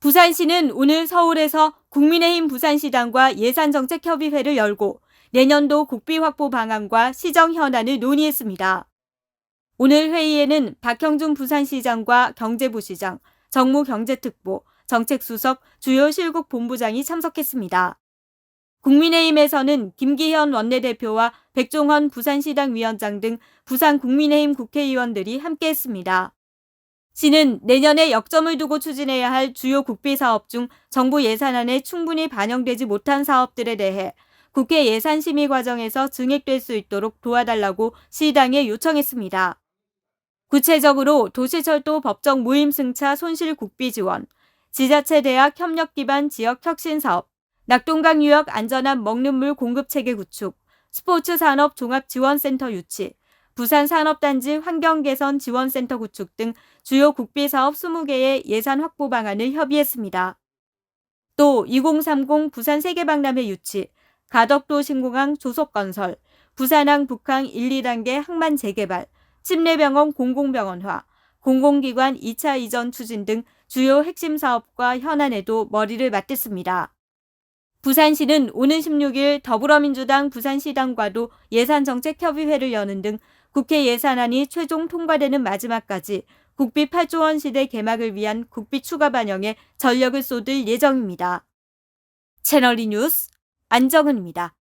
부산시는 오늘 서울에서 국민의힘 부산시당과 예산정책협의회를 열고 내년도 국비 확보 방안과 시정 현안을 논의했습니다. 오늘 회의에는 박형준 부산시장과 경제부시장, 정무경제특보, 정책수석, 주요 실국 본부장이 참석했습니다. 국민의힘에서는 김기현 원내대표와 백종원 부산시당 위원장 등 부산 국민의힘 국회의원들이 함께했습니다. 시는 내년에 역점을 두고 추진해야 할 주요 국비 사업 중 정부 예산안에 충분히 반영되지 못한 사업들에 대해 국회 예산 심의 과정에서 증액될 수 있도록 도와달라고 시당에 요청했습니다. 구체적으로 도시철도 법정 모임 승차 손실 국비 지원, 지자체 대학 협력 기반 지역 혁신 사업, 낙동강 유역 안전한 먹는 물 공급 체계 구축, 스포츠 산업 종합 지원센터 유치, 부산 산업단지 환경 개선 지원센터 구축 등 주요 국비 사업 20개의 예산 확보 방안을 협의했습니다. 또 2030 부산 세계박람회 유치, 가덕도 신공항 조속 건설, 부산항 북항 1, 2단계 항만 재개발, 침례병원 공공병원화, 공공기관 2차 이전 추진 등 주요 핵심 사업과 현안에도 머리를 맞댔습니다. 부산시는 오는 16일 더불어민주당 부산시당과도 예산정책협의회를 여는 등 국회 예산안이 최종 통과되는 마지막까지 국비 8조 원 시대 개막을 위한 국비 추가 반영에 전력을 쏟을 예정입니다. 채널이 뉴스 안정은입니다.